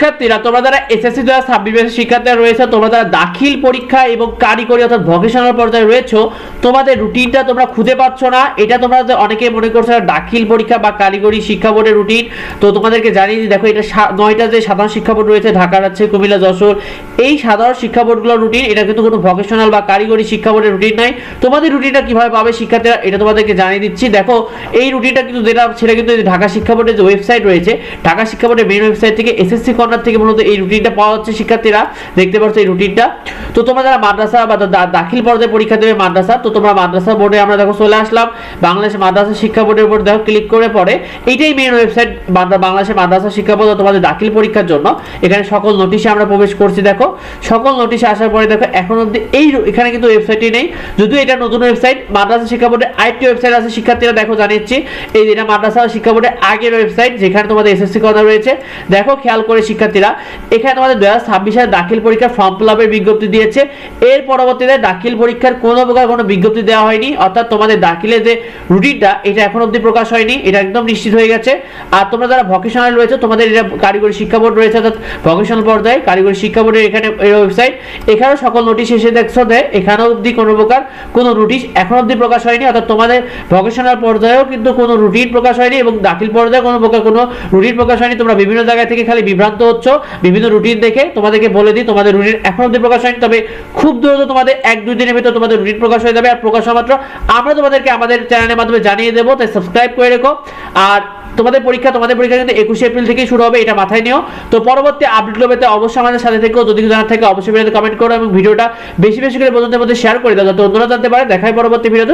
শিক্ষার্থীরা, তোমরা যারা এসএসসি দু হাজার ছাব্বিশ শিক্ষার্থীরা রয়েছে, তোমরা যারা দাখিল পরীক্ষা এবং কারিগরি অর্থাৎ ভকেশনাল পর্যায়ে রয়েছে, তোমাদের রুটিনটা তোমরা খুঁজে পাচ্ছ না। এটা তোমরা অনেকে মনে করছ দাখিল পরীক্ষা বা কারিগরি শিক্ষা বোর্ডের রুটিন তো তোমাদেরকে জানিয়ে দিই, দেখো, এটা নয়টা যে সাধারণ শিক্ষা বোর্ড রয়েছে ঢাকার আছে কুমিল্লা, যশোর, এই সাধারণ শিক্ষা বোর্ডগুলোর রুটিন এটা কিন্তু কোনো ভকেশনাল বা কারিগরি শিক্ষা বোর্ডের রুটিন নাই। তোমাদের রুটিনটা কীভাবে পাবে শিক্ষার্থীরা, এটা তোমাদেরকে জানিয়ে দিচ্ছি। দেখো, এই রুটিনটা কিন্তু যেটা, সেটা কিন্তু ঢাকা শিক্ষা বোর্ডের যে ওয়েবসাইট রয়েছে, ঢাকা শিক্ষা বোর্ডের মেন ওয়েবসাইট থেকে এসএসসি কর্নার থেকে মূলত এই রুটিনটা পাওয়া যাচ্ছে শিক্ষার্থীরা দেখতে পাচ্ছ এই রুটিনটা তো তোমরা যারা মাদ্রাসা বা দাখিল পর্যায়ে পরীক্ষা দেবে মাদ্রাসা, তো তোমরা মাদ্রাসা বোর্ডে আমরা দেখো চলে আসলাম। বাংলাদেশ মাদ্রাসা শিক্ষা বোর্ডের উপর দেখো ক্লিক করে পরে এইটাই মেন ওয়েবসাইট বাংলাদেশের মাদ্রাসা শিক্ষা বোর্ড তোমাদের দাখিল পরীক্ষার জন্য। এখানে সকল নোটিশে আমরা প্রবেশ করছি, দেখো। সকল নোটিশে আসার পরে দেখো, এখন অব্দি এই এখানে কিন্তু ওয়েবসাইটটি নেই। যদিও এটা নতুন ওয়েবসাইট মাদ্রাসা শিক্ষা বোর্ডের আরেকটি ওয়েবসাইট আছে, শিক্ষার্থীরা দেখো জানিয়েছি। এই যেটা মাদ্রাসা শিক্ষা বোর্ডের আগের ওয়েবসাইট যেখানে তোমাদের এসএসসি কথা রয়েছে। দেখো, খেয়াল করে শিক্ষার্থীরা। এখানে তোমাদের দু হাজার ছাব্বিশ সালে দাখিল পরীক্ষার ফর্ম ফিল আপের বিজ্ঞপ্তি দিয়েছে। এর পরবর্তীতে দাখিল পরীক্ষার কোনো প্রকার কোনো বিজ্ঞপ্তি দেওয়া হয়নি। অর্থাৎ তোমাদের দাখিলের যে রুটিনটা এটা এখন অবধি প্রকাশ হয়নি। এটা একদম নিশ্চিত হয়ে গেছে। আর তোমরা যারা ভকেশনাল রয়েছে, তোমাদের এটা কারিগরি শিক্ষা বোর্ড রয়েছে, অর্থাৎ ভকেশনাল পর্যায়ে কারিগরি শিক্ষা বোর্ডের এখানে এই ওয়েবসাইট এখানেও সকল নোটিশ এসে দেখছ দেয় এখানেও অবধি কোনো প্রকার কোনো নোটিশ এখন অবধি প্রকাশ হয়নি। অর্থাৎ তোমাদের ভকেশনাল পর্যায়েও কিন্তু কোনো রুটিন প্রকাশ হয়নি এবং দাখিল পর্যায়ে কোনো প্রকার কোনো রুটিন প্রকাশ হয়নি। তোমরা বিভিন্ন জায়গা থেকে খালি বিভ্রান্ত হচ্ছ, বিভিন্ন রুটিন দেখে তোমাদেরকে বলে দিই, তোমাদের রুটিন এখন অবধি প্রকাশ হয়নি, তবে খুব দ্রুত তোমাদের এক দুই দিনের ভিতর তোমাদের রুটিন প্রকাশ হয়ে যাবে আর প্রকাশ হওয়া মাত্র আমরা তোমাদেরকে আমাদের চ্যানেলের মাধ্যমে জানিয়ে দেবো, তাই সাবস্ক্রাইব করে রেখো। আর তোমাদের পরীক্ষা তোমাদের পরীক্ষা কিন্তু একুশে এপ্রিল থেকেই শুরু হবে, এটা মাথায় নিও। তো পরবর্তী আপডেটগুলো পেতে অবশ্যই আমাদের সাথে থেকেও যদি জানার থাকে অবশ্যই ভিডিওতে কমেন্ট করো এবং ভিডিওটা বেশি বেশি করে বন্ধুদের মধ্যে শেয়ার করে দাও, যাতে অন্যরা জানতে পারে। দেখাই পরবর্তী ভিডিওতে